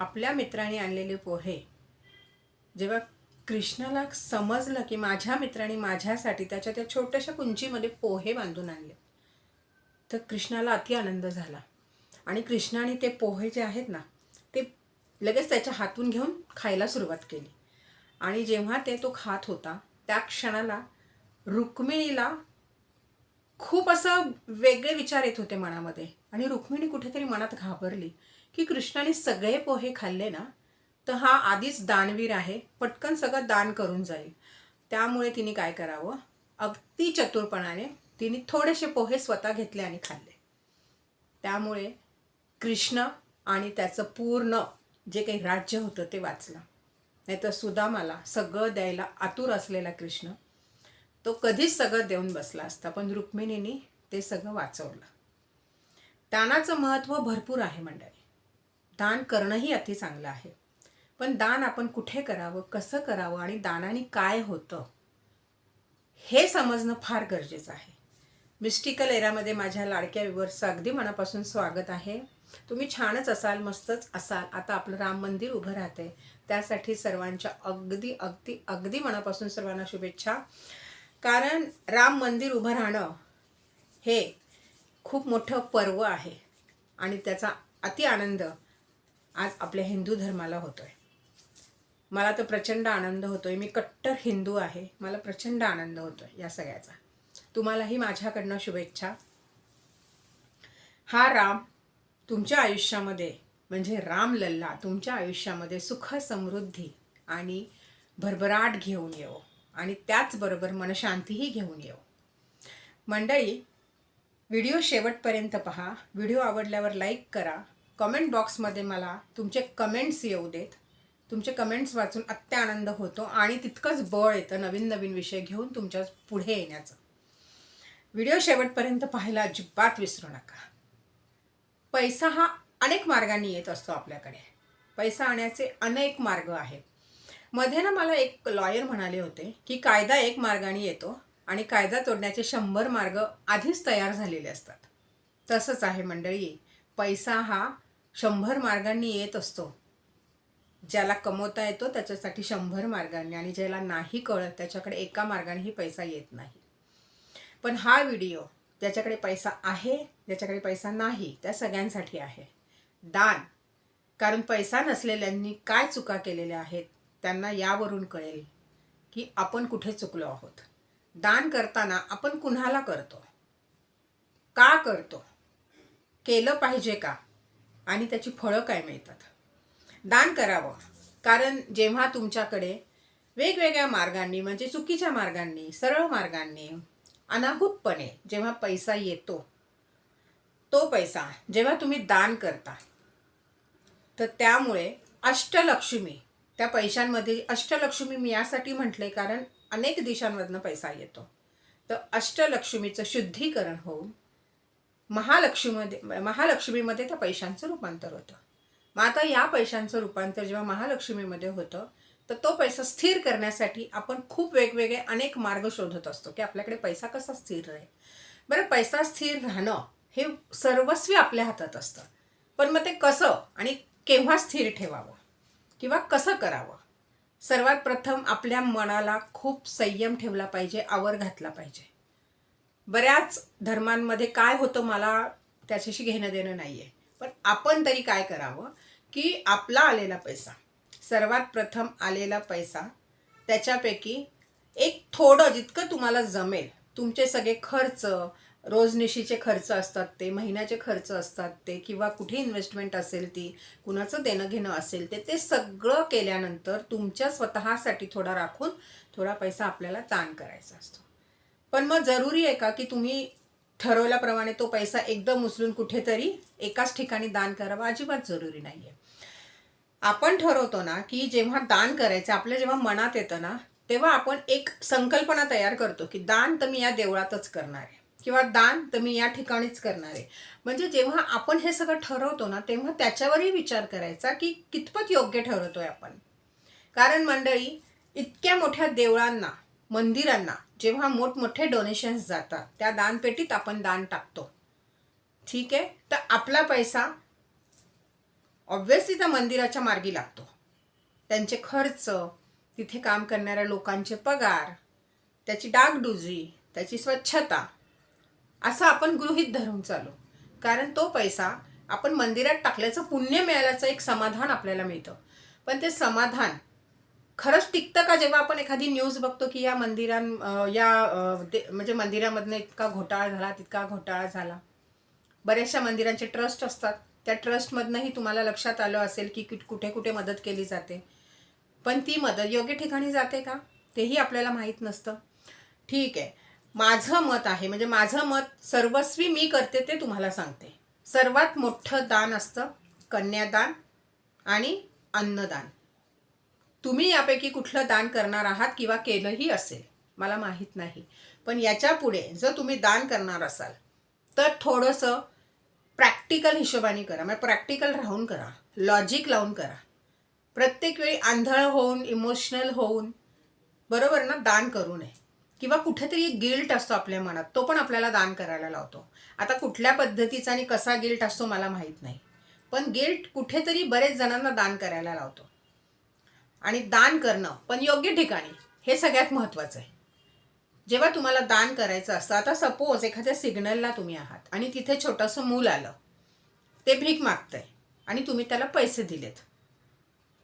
आपल्या मित्राने आणलेले पोहे जेव्हा कृष्णाला समजलं की माझ्या मित्राने माझ्यासाठी त्याच्या त्या छोट्याशा कुंचीमध्ये पोहे बांधून आणले तर कृष्णाला अति आनंद झाला. आणि कृष्णाने ते पोहे जे आहेत ना ते लगेच त्याच्या हातून घेऊन खायला सुरुवात केली. आणि जेव्हा ते तो खात होता त्या क्षणाला रुक्मिणीला खूप असं वेगळे विचार येत होते मनामध्ये. आणि रुक्मिणी कुठेतरी मनात घाबरली. की कृष्णाने सगळे पोहे खाल्ले ना तर हा आधीच दानवीर आहे पटकन सगळं दान करून जाईल. त्यामुळे तिने काय करावं? अगदी चतुरपणाने तिने थोडेसे पोहे स्वतः घेतले आणि खाल्ले. त्यामुळे कृष्ण आणि त्याचं पूर्ण जे काही राज्य होतं ते वाचलं. नाहीतर सुदामाला सगळं द्यायला आतुर असलेला कृष्ण तो कधीच सगळं देऊन बसला असता पण रुक्मिणीने ते सगळं वाचवलं. दानाचं महत्त्व भरपूर आहे मंडळी. दान करणंही अति चांगलं आहे. पण दान आपण कुठे करावं कसं करावं आणि दानाने काय होतं हे समजणं फार गरजेचं आहे. मिस्टिकल एरामध्ये माझ्या लाडक्या विवर्सचं अगदी मनापासून स्वागत आहे. तुम्ही छानच असाल मस्तच असाल. आता आपलं राम मंदिर उभं राहते त्यासाठी सर्वांच्या अगदी अगदी अगदी मनापासून सर्वांना शुभेच्छा. कारण राम मंदिर उभं राहणं हे खूप मोठं पर्व आहे. आणि त्याचा अति आनंद आज आपल्या हिंदू धर्माला होतो आहे मला तर प्रचंड आनंद होतो आहे मी कट्टर हिंदू आहे. मला प्रचंड आनंद होतो आहे या सगळ्याचा. तुम्हालाही माझ्याकडनं शुभेच्छा. हा राम तुमच्या आयुष्यामध्ये म्हणजे राम लल्ला तुमच्या आयुष्यामध्ये सुख समृद्धी आणि भरभराट घेऊन येवो. आणि त्याचबरोबर मनशांतीही घेऊन येवो. मंडळी व्हिडिओ शेवटपर्यंत पहा. व्हिडिओ आवडल्यावर लाईक करा. कमेंट बॉक्समध्ये मला तुमचे कमेंट्स येऊ देत. तुमचे कमेंट्स वाचून अत्यानंद होतो आणि तितकंच बळ येतं नवीन नवीन विषय घेऊन तुमच्यापुढे येण्याचं. व्हिडिओ शेवटपर्यंत पाहायला अजिबात विसरू नका. पैसा हा अनेक मार्गांनी येत असतो आपल्याकडे. पैसा आणण्याचे अनेक मार्ग आहेत. मध्ये ना मला एक लॉयर म्हणाले होते की कायदा एक मार्गाने येतो आणि कायदा तोडण्याचे शंभर मार्ग आधीच तयार झालेले असतात. तसंच आहे मंडळी पैसा हा शंभर मार्गांनी येत असतो. ज्याला कमवता येतो त्याच्यासाठी शंभर मार्गांनी आणि ज्याला नाही कळत त्याच्याकडे एका मार्गानेही पैसा येत नाही. पण हा व्हिडिओ ज्याच्याकडे पैसा आहे ज्याच्याकडे पैसा नाही त्या सगळ्यांसाठी आहे. दान. कारण पैसा नसलेल्यांनी काय चुका केलेल्या आहेत त्यांना यावरून कळेल की आपण कुठे चुकलो आहोत. दान करताना आपण कुणाला करतो? का करतो? केलं पाहिजे का? आणि त्याची फळं काय मिळतात? दान करावं. कारण जेव्हा तुमच्याकडे वेगवेगळ्या मार्गांनी म्हणजे चुकीच्या मार्गांनी सरळ मार्गांनी अनाहूतपणे जेव्हा पैसा येतो तो पैसा जेव्हा तुम्ही दान करता तर त्यामुळे अष्टलक्ष्मी त्या पैशांमध्ये अष्टलक्ष्मी मी यासाठी म्हटले कारण अनेक दिशांमधनं पैसा येतो. तर अष्टलक्ष्मीचं शुद्धीकरण होऊन महालक्ष्मीमध्ये महालक्ष्मीमध्ये त्या पैशांचं रूपांतर होतं. मग आता या पैशांचं रूपांतर जेव्हा महालक्ष्मीमध्ये होतं तर तो पैसा स्थिर करण्यासाठी आपण खूप वेगवेगळे अनेक मार्ग शोधत असतो की आपल्याकडे पैसा कसा स्थिर राहील. बरं पैसा स्थिर राहणं हे सर्वस्वी आपल्या हातात असतं. पण मग ते कसं आणि केव्हा स्थिर ठेवावं? किंवा कसं करावं? सर्वात प्रथम आपल्या मनाला खूप संयम ठेवला पाहिजे आवर घातला पाहिजे. बऱ्याच धर्मांमध्ये काय होतं मला त्याच्याशी घेणं देणं नाही आहे पण आपण तरी काय करावं की आपला आलेला पैसा सर्वात प्रथम आलेला पैसा त्याच्यापैकी एक थोडं जितकं तुम्हाला जमेल तुमचे सगळे खर्च रोजनिशीचे खर्च असतात ते महिन्याचे खर्च असतात ते किंवा कुठे इन्व्हेस्टमेंट असेल ती कुणाचं देणं घेणं असेल ते ते सगळं केल्यानंतर तुमच्या स्वतःसाठी थोडा राखून थोडा पैसा आपल्याला ताण करायचा असतो. पण मग जरुरी आहे का की तुम्ही ठरवल्याप्रमाणे तो पैसा एकदम उचलून कुठेतरी एकाच ठिकाणी दान करावा? अजिबात जरुरी नाही आहे आपण ठरवतो ना की जेव्हा दान करायचं आपल्या जेव्हा मनात येतं ना तेव्हा आपण एक संकल्पना तयार करतो की दान तर मी या देवळातच करणार आहे किंवा दान तर मी या ठिकाणीच करणार आहे. म्हणजे जेव्हा आपण हे सगळं ठरवतो ना तेव्हा त्याच्यावरही विचार करायचा की कितपत योग्य ठरवतोय आपण. कारण मंडळी इतक्या मोठ्या देवळांना मंदिरांना जेव्हा मोठमोठे डोनेशन्स जातात त्या दानपेटीत आपण दान टाकतो. ठीक आहे? तर आपला पैसा ऑब्व्हियसली त्या मंदिराच्या मार्गी लागतो. त्यांचे खर्च तिथे काम करणाऱ्या लोकांचे पगार त्याची डागडुजी त्याची स्वच्छता असं आपण गृहित धरून चालू. कारण तो पैसा आपण मंदिरात टाकल्याचं पुण्य मिळाल्याचं एक समाधान आपल्याला मिळतं. पण ते समाधान खरंच टिकतं का जेव्हा आपण एखादी न्यूज बघतो की या मंदिरां या म्हणजे मंदिरामधनं इतका घोटाळा झाला तितका घोटाळा झाला. बऱ्याचशा मंदिरांचे ट्रस्ट असतात. त्या ट्रस्टमधनंही तुम्हाला लक्षात आलं असेल की कुठे कुठे मदत केली जाते. पण ती मदत योग्य ठिकाणी जाते का? तेही आपल्याला माहीत नसतं. ठीक आहे. माझं मत आहे म्हणजे माझं मत सर्वस्वी मी करते ते तुम्हाला सांगते. सर्वात मोठं दान असतं कन्यादान आणि अन्नदान. तुम्ही यापैकी कुठलं दान करणार आहात किंवा केलंही असेल मला माहीत नाही. पण याच्यापुढे जर तुम्ही दान करणार असाल तर थोडंसं प्रॅक्टिकल हिशोबाने करा म्हणजे प्रॅक्टिकल राहून करा लॉजिक लावून करा. प्रत्येक वेळी आंधळ होऊन इमोशनल होऊन बरोबर ना दान करू नये. किंवा कुठेतरी गिल्ट असतो आपल्या मनात तो पण आपल्याला दान करायला लावतो. आता कुठल्या पद्धतीचा आणि कसा गिल्ट असतो मला माहीत नाही. पण गिल्ट कुठेतरी बरेच जणांना दान करायला लावतो. आणि दान करणं पण योग्य ठिकाणी हे सगळ्यात महत्त्वाचं आहे. जेव्हा तुम्हाला दान करायचं असतं आता सपोज एखाद्या सिग्नलला तुम्ही आहात आणि तिथे छोटंसं मूल आलं ते भीक मागतंय आणि तुम्ही त्याला पैसे दिलेत.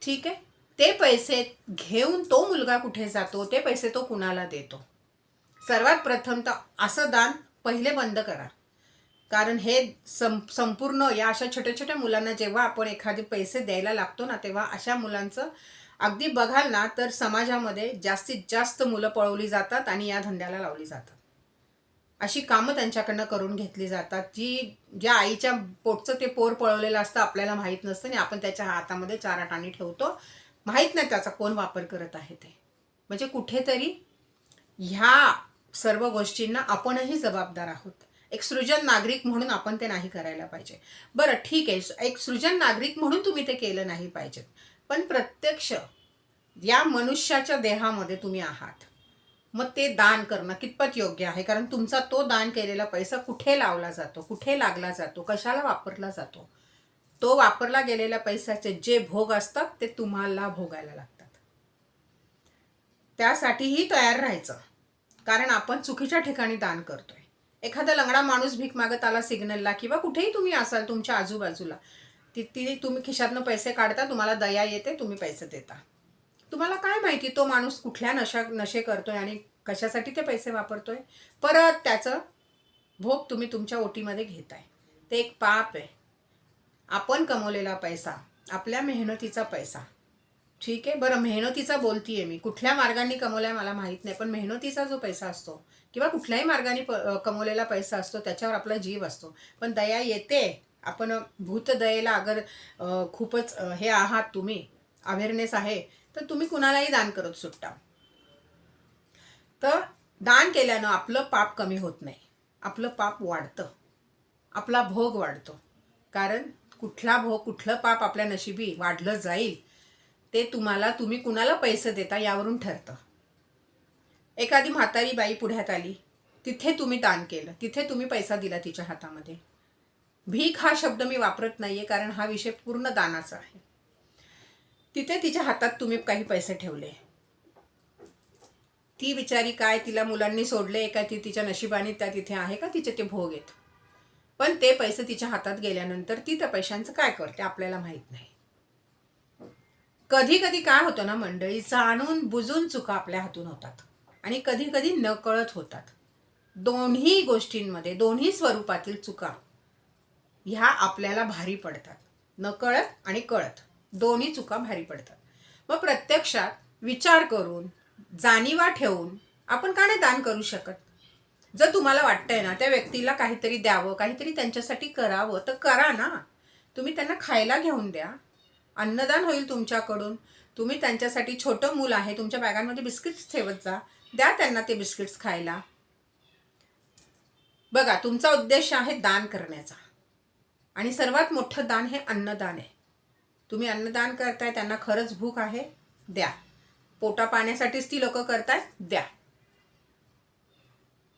ठीक आहे? ते पैसे घेऊन तो मुलगा कुठे जातो ते पैसे तो कुणाला देतो? सर्वात प्रथम तर असं दान पहिले बंद करा. कारण हे सं संपूर्ण या अशा छोट्या छोट्या मुलांना जेव्हा आपण एखादे पैसे द्यायला लागतो ना तेव्हा अशा मुलांचं अगदी बघाल ना तर समाजामध्ये जास्तीत जास्त मुलं पळवली जातात आणि या धंद्याला लावली जातात. अशी कामं त्यांच्याकडनं करून घेतली जातात जी ज्या आईच्या पोटचं ते पोर पळवलेलं असतं आपल्याला माहीत नसतं आणि आपण त्याच्या हातामध्ये चारा टाणी ठेवतो. माहीत नाही त्याचा कोण वापर करत आहे ते. म्हणजे कुठेतरी ह्या सर्व गोष्टींना आपणही जबाबदार आहोत. एक सृजन नागरिक म्हणून आपण ते नाही करायला पाहिजे. बरं ठीक आहे. एक सृजन नागरिक म्हणून तुम्ही ते केलं नाही पाहिजेत. पण प्रत्यक्ष या मनुष्याच्या देहामध्ये तुम्ही आहात. मग ते दान करणं कितपत योग्य आहे? कारण तुमचा तो दान केलेला पैसा कुठे लावला जातो? कुठे लागला जातो? कशाला वापरला जातो? तो वापरला गेलेल्या पैशाचे जे भोग असतात ते तुम्हाला भोगायला लागतात. त्यासाठीही तयार राहायचं. कारण आपण चुकीच्या ठिकाणी दान करतोय. एखादा लंगडा माणूस भीक मागत आला सिग्नलला किंवा कुठेही तुम्ही असाल तुमच्या आजूबाजूला ती ती तुम्ही खिशातनं पैसे काढता तुम्हाला दया येते तुम्ही पैसे देता. तुम्हाला काय माहिती तो माणूस कुठल्या नशा नशे करतोय आणि कशासाठी ते पैसे वापरतोय? परत त्याचं भोग तुम्ही तुमच्या ओटीमध्ये घेताय. ते एक पाप आहे. आपण कमवलेला पैसा आपल्या मेहनतीचा पैसा. ठीक आहे? बरं मेहनतीचा बोलतीये मी. कुठल्या मार्गाने कमवलाय मला माहीत नाही पण मेहनतीचा जो पैसा असतो किंवा कुठल्याही मार्गाने प कमवलेला पैसा असतो त्याच्यावर आपला जीव असतो. पण दया येते. आपण भूतदयेला अगर खूपच हे आहात तुम्ही अवेअरनेस आहे तर तुम्ही कुणालाही दान करत सुटता. तर दान केल्यानं आपलं पाप कमी होत नाही. आपलं पाप वाढतं. आपला भोग वाढतो. कारण कुठला भोग कुठलं पाप आपल्या नशिबी वाढलं जाईल ते तुम्हाला तुम्ही कुणाला पैसे देता यावरून ठरतं. एखादी म्हातारी बाई पुढ्यात आली तिथे तुम्ही दान केलं तिथे तुम्ही पैसा दिला तिच्या हातामध्ये. भीक हा शब्द मी वापरत नाही आहे कारण हा विषय पूर्ण दानाचा आहे. तिथे तिच्या हातात तुम्ही काही पैसे ठेवले. ती बिचारी काय तिला मुलांनी सोडले का ती तिच्या नशिबाने त्या तिथे आहे का तिचे ते भोग येत पण ते पैसे तिच्या हातात गेल्यानंतर ती त्या पैशांचं काय करते आपल्याला माहीत नाही. कधी कधी काय होतं ना मंडळी जाणून बुजून चुका आपल्या हातून होतात आणि कधी कधी नकळत होतात. दोन्ही गोष्टींमध्ये दोन्ही स्वरूपातील चुका ह्या आपल्याला भारी पडतात. नकळत आणि कळत. दोन्ही चुका भारी पडतात. मग प्रत्यक्षात विचार करून जाणीवा ठेवून आपण का नाही दान करू शकत? जर तुम्हाला वाटतंय ना त्या व्यक्तीला काहीतरी द्यावं काहीतरी त्यांच्यासाठी करावं तर करा ना. तुम्ही त्यांना खायला घेऊन द्या. अन्नदान होईल तुमच्याकडून. तुम्ही त्यांच्यासाठी छोटं मूल आहे तुमच्या बॅगांमध्ये बिस्किट्स ठेवत जा. द्या त्यांना ते बिस्किट्स खायला. बघा तुमचा उद्देश आहे दान करण्याचा. आणि सर्वात मोठं दान हे अन्नदान आहे. तुम्ही अन्नदान करताय त्यांना खरंच भूक आहे द्या. पोटा पाण्यासाठीच ती लोक करतात द्या.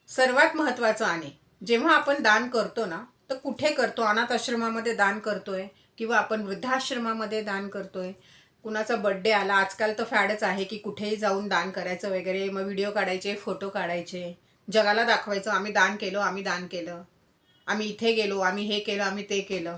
सर्वात महत्त्वाचं आणि जेव्हा आपण दान करतो ना तर कुठे करतो? अनाथ आश्रमामध्ये दान करतोय किंवा आपण वृद्धाश्रमामध्ये दान करतोय? कुणाचा बड्डे आला आजकाल तर फॅडच आहे की कुठेही जाऊन दान करायचं वगैरे मग व्हिडिओ काढायचे फोटो काढायचे. जगाला दाखवायचं आम्ही दान केलं आम्ही दान केलं. आम्ही इथे गेलो आम्ही हे केलं आम्ही ते केलं.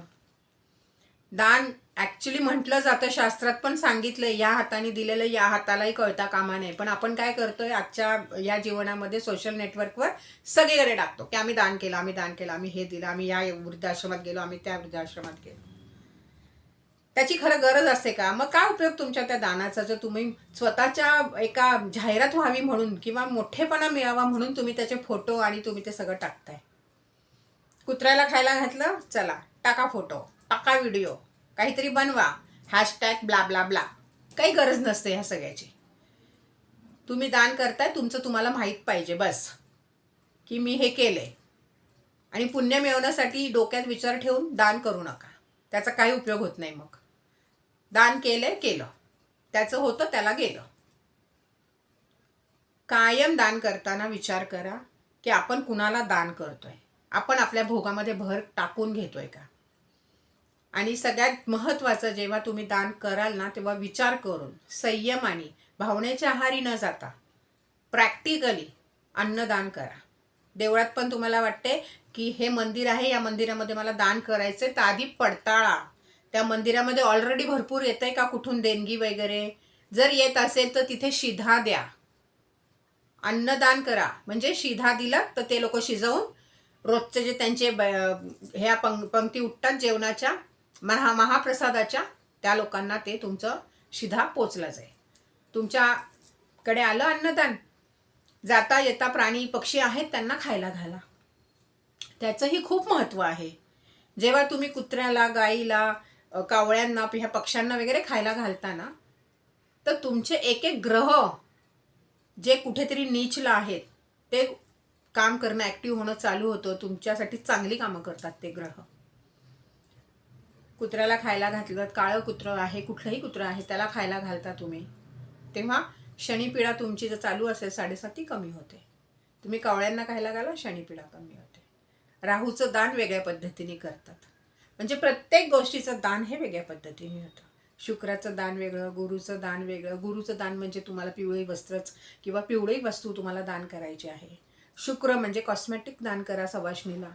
दान ॲक्च्युली म्हटलं जातं शास्त्रात पण सांगितलं या हाताने दिलेलं या हातालाही कळता कामा नये. पण आपण काय करतोय आजच्या या जीवनामध्ये सोशल नेटवर्कवर सगळीकडे टाकतो की आम्ही दान केलं आम्ही दान केलं आम्ही हे दिलं आम्ही या वृद्धाश्रमात गेलो आम्ही त्या वृद्धाश्रमात गेलो. त्याची खरं गरज असते का? मग काय उपयोग तुमच्या त्या दानाचा? जर तुम्ही स्वतःच्या एका जाहिरात व्हावी म्हणून किंवा मोठेपणा मिळावा म्हणून तुम्ही त्याचे फोटो आणि तुम्ही ते सगळं टाकताय. कुत्र्याला खायला घातलं चला टाका फोटो टाका व्हिडिओ काहीतरी बनवा. हॅशटॅग ब्ला ब्ला ब्ला काही गरज नसते ह्या सगळ्याची. तुम्ही दान करताय तुमचं तुम्हाला माहीत पाहिजे बस. की मी हे केलंय. आणि पुण्य मिळवण्यासाठी डोक्यात विचार ठेवून दान करू नका. त्याचा काही उपयोग होत नाही मग. दान केलंय केलं. त्याचं होतं त्याला गेलं. कायम दान करताना विचार करा की आपण कुणाला दान करतोय? आपण आपल्या भोगामध्ये भर टाकून घेतोय का? आणि सगळ्यात महत्त्वाचं जेव्हा तुम्ही दान कराल ना तेव्हा विचार करून संयमाने भावनेच्या आहारी न जाता प्रॅक्टिकली अन्नदान करा. देवळात पण तुम्हाला वाटते की हे मंदिर आहे या मंदिरामध्ये मला दान करायचं तर आधी पडताळा. त्या मंदिरामध्ये ऑलरेडी भरपूर येत आहे का कुठून देणगी वगैरे? जर येत असेल तर तिथे शिधा द्या. अन्नदान करा. म्हणजे शिधा दिला तर ते लोक शिजवून रोजचे जे त्यांचे ब- ह्या पंग पंक्ती उठतात जेवणाच्या महा महाप्रसादाच्या त्या लोकांना ते तुमचं शिधा पोचलं जाईल. तुमच्याकडे आलं अन्नदान. जाता येता प्राणी पक्षी आहेत त्यांना खायला घाला. त्याचंही खूप महत्त्व आहे. जेव्हा तुम्ही कुत्र्याला गाईला कावळ्यांना ह्या पक्ष्यांना वगैरे खायला घालताना तर तुमचे एक एक ग्रह जे कुठेतरी नीचला आहेत ते काम करणं ॲक्टिव्ह होणं चालू होतं. तुमच्यासाठी चांगली कामं करतात ते ग्रह. कुत्र्याला खायला घातलं काळं कुत्रं आहे कुठलंही कुत्रं आहे त्याला खायला घालता तुम्ही. तेव्हा शनीपिडा तुमची जर चालू असेल साडेसात ती कमी होते. तुम्ही कावळ्यांना खायला घाला शनीपिडा कमी होते. राहूचं दान वेगळ्या पद्धतीने करतात. म्हणजे प्रत्येक गोष्टीचं दान हे वेगळ्या पद्धतीने होतं. शुक्राचं दान वेगळं गुरुचं दान वेगळं. गुरुचं दान म्हणजे तुम्हाला पिवळी वस्त्रच किंवा पिवळी वस्तू तुम्हाला दान करायची आहे. शुक्र म्हणजे कॉस्मेटिक दान करा सवाशणीला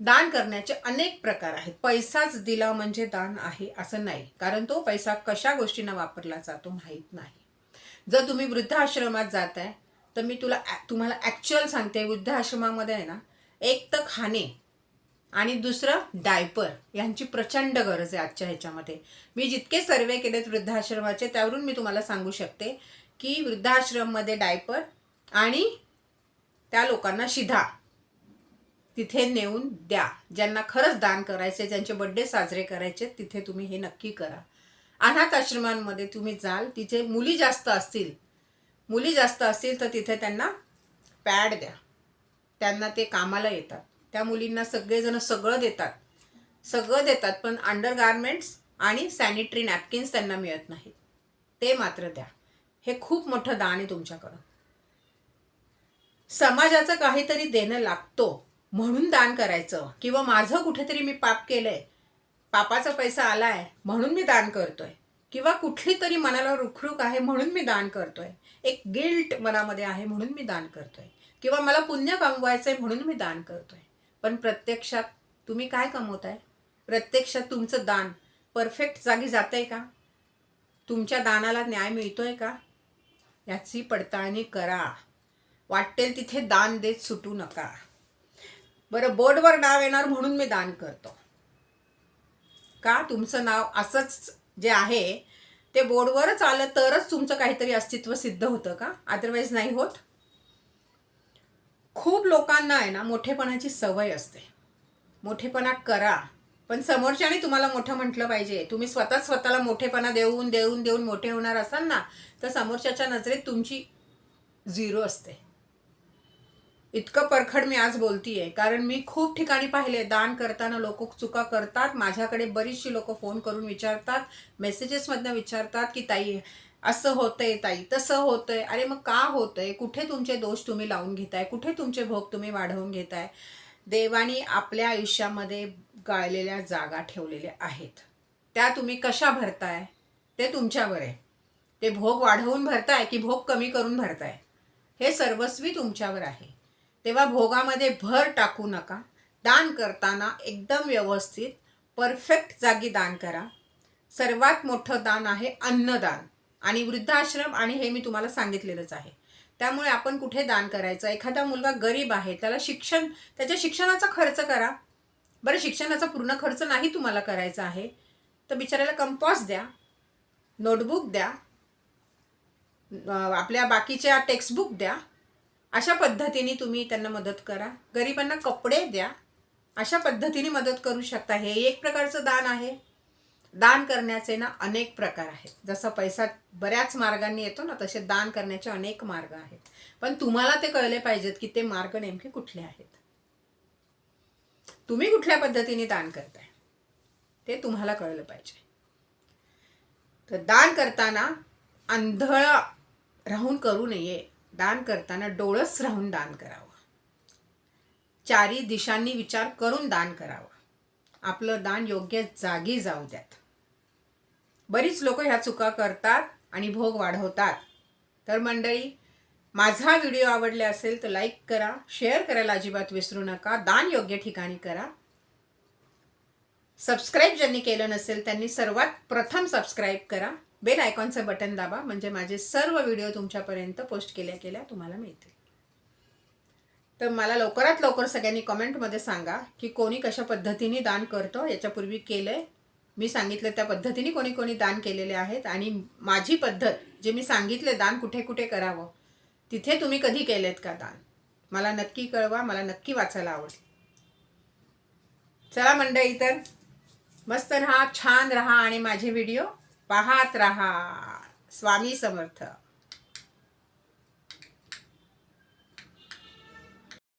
दान करण्याचे अनेक प्रकार आहेत. पैसाच दिला म्हणजे दान आहे असं नाही. कारण तो पैसा कशा गोष्टींना वापरला जातो माहीत नाही. जर तुम्ही वृद्धाश्रमात जात आहे तर मी तुला तुम्हाला ॲक्च्युअल सांगते वृद्धाश्रमामध्ये आहे ना एक तर खाणे आणि दुसरं डायपर यांची प्रचंड गरज आहे आजच्या ह्याच्यामध्ये. मी जितके सर्वे केलेत वृद्धाश्रमाचे त्यावरून मी तुम्हाला सांगू शकते की वृद्धाश्रममध्ये डायपर आणि त्या लोकांना शिधा. तिथे नेऊन द्या. ज्यांना खरंच दान करायचे ज्यांचे बड्डे साजरे करायचे तिथे तुम्ही हे नक्की करा. अनाथ आश्रमांमध्ये तुम्ही जाल तिथे मुली जास्त असतील. मुली जास्त असतील तर तिथे त्यांना पॅड द्या. त्यांना ते कामाला येतात. त्या मुलींना सगळेजण सगळं देतात. सगळं देतात पण अंडर गारमेंट्स आणि सॅनिटरी नॅपकिन्स त्यांना मिळत नाहीत. ते मात्र द्या. हे खूप मोठं दान आहे तुमच्याकडं समाजाचं काहीतरी देणं लागतो म्हणून दान करायचं. किंवा माझं कुठेतरी मी पाप केलंय पापाचा पैसा आलाय म्हणून मी दान करतोय. किंवा कुठली तरी मनाला रुखरुख आहे म्हणून मी दान करतोय. एक गिल्ट मनामध्ये आहे म्हणून मी दान करतोय. किंवा मला पुण्य कमवायचं आहे म्हणून मी दान करतोय. पण प्रत्यक्षात तुम्ही काय कमवताय? प्रत्यक्षात तुमचं दान परफेक्ट जागी जात आहे का? तुमच्या दानाला न्याय मिळतोय का? याची पडताळणी करा. वाटेल तिथे दान देत सुटू नका. बरं बोर्डवर नाव येणार म्हणून मी दान करतो. का? तुमचं नाव असंच जे आहे ते बोर्डवरच आलं तरच तुमचं काहीतरी अस्तित्व सिद्ध होतं का? अदरवाईज नाही होत. खूप लोकांना आहे ना मोठेपणाची सवय असते. मोठेपणा करा. पण समोरच्याने तुम्हाला मोठं म्हटलं पाहिजे. तुम्ही स्वतः स्वतःला मोठेपणा देऊन देऊन देऊन मोठे होणार असाल ना तर समोरच्याच्या नजरेत तुमची झिरो असते. इतकं परखड मी आज बोलतीये. कारण मी खूप ठिकाणी पाहिले दान करताना लोक चुका करतात माझ्याकडे बरीचशी लोक फोन करून विचारतात मेसेजेसमधनं विचारतात की ताई असं होतंय ताई तसं होतंय. अरे मग का होतंय? कुठे तुमचे दोष तुम्ही लावून घेताय? कुठे तुमचे भोग तुम्ही वाढवून घेताय? देवानी आपल्या आयुष्यामध्ये गाळलेल्या जागा ठेवलेल्या आहेत. त्या तुम्ही कशा भरताय? ते तुमच्यावर आहे. ते भोग वाढवून भरताय की भोग कमी करून भरताय? हे सर्वस्वी तुमच्यावर आहे. तेव्हा भोगामध्ये भर टाकू नका. दान करताना एकदम व्यवस्थित परफेक्ट जागी दान करा. सर्वात मोठं दान आहे अन्नदान. आणि वृद्धाश्रम आणि हे मी तुम्हाला सांगितलेलंच आहे. त्यामुळे आपण कुठे दान करायचं? एखादा मुलगा गरीब आहे त्याला शिक्षण त्याच्या शिक्षणाचा खर्च करा. बरं शिक्षणाचा पूर्ण खर्च नाही तुम्हाला करायचा आहे तर बिचाऱ्याला कंपॉस द्या नोटबुक द्या आपल्या बाकीच्या टेक्स्टबुक द्या अशा पद्धतीने तुम्ही त्यांना मदत करा. गरिबांना कपडे द्या. अशा पद्धतीने मदत करू शकता. हे एक प्रकारचं दान आहे. दान करण्याचे ना अनेक प्रकार आहेत. जसं पैसा बऱ्याच मार्गांनी येतो ना तसे दान करण्याचे अनेक मार्ग आहेत. पण तुम्हाला ते कळले पाहिजेत की ते मार्ग नेमके कुठले आहेत. तुम्ही कुठल्या पद्धतीने दान करताय? ते तुम्हाला कळलं पाहिजे. तर दान करताना आंधळ राहून करू नये. दान करताना डोळस राहून दान करावं. चारी दिशांनी विचार करून दान करावं. आपलं दान योग्य जागी जाऊ द्यात. बरीच लोक ह्या चुका करतात आणि भोग वाढवतात. तर मंडळी माझा व्हिडिओ आवडले असेल तर लाईक करा शेअर करायला अजिबात विसरू नका दान योग्य ठिकाणी करा. सबस्क्राईब ज्यांनी केलं नसेल त्यांनी सर्वात प्रथम सबस्क्राईब करा. बेल आयकॉनचं बटन दाबा म्हणजे माझे सर्व व्हिडिओ तुमच्यापर्यंत पोस्ट केल्या केल्या तुम्हाला मिळतील. तर मला लवकरात लवकर सगळ्यांनी कमेंटमध्ये सांगा की कोणी कशा पद्धतीने दान करतो याच्यापूर्वी केलं आहे मी सांगितलं त्या पद्धतीने कोणी कोणी दान केलेले आहेत आणि माझी पद्धत जे मी सांगितले दान कुठे कुठे करावं तिथे तुम्ही कधी केलेत का दान? मला नक्की कळवा मला नक्की वाचायला आवडेल. चला मंडळी तर मस्त राहा छान राहा आणि माझे व्हिडिओ. पाहत राहा. स्वामी समर्थ.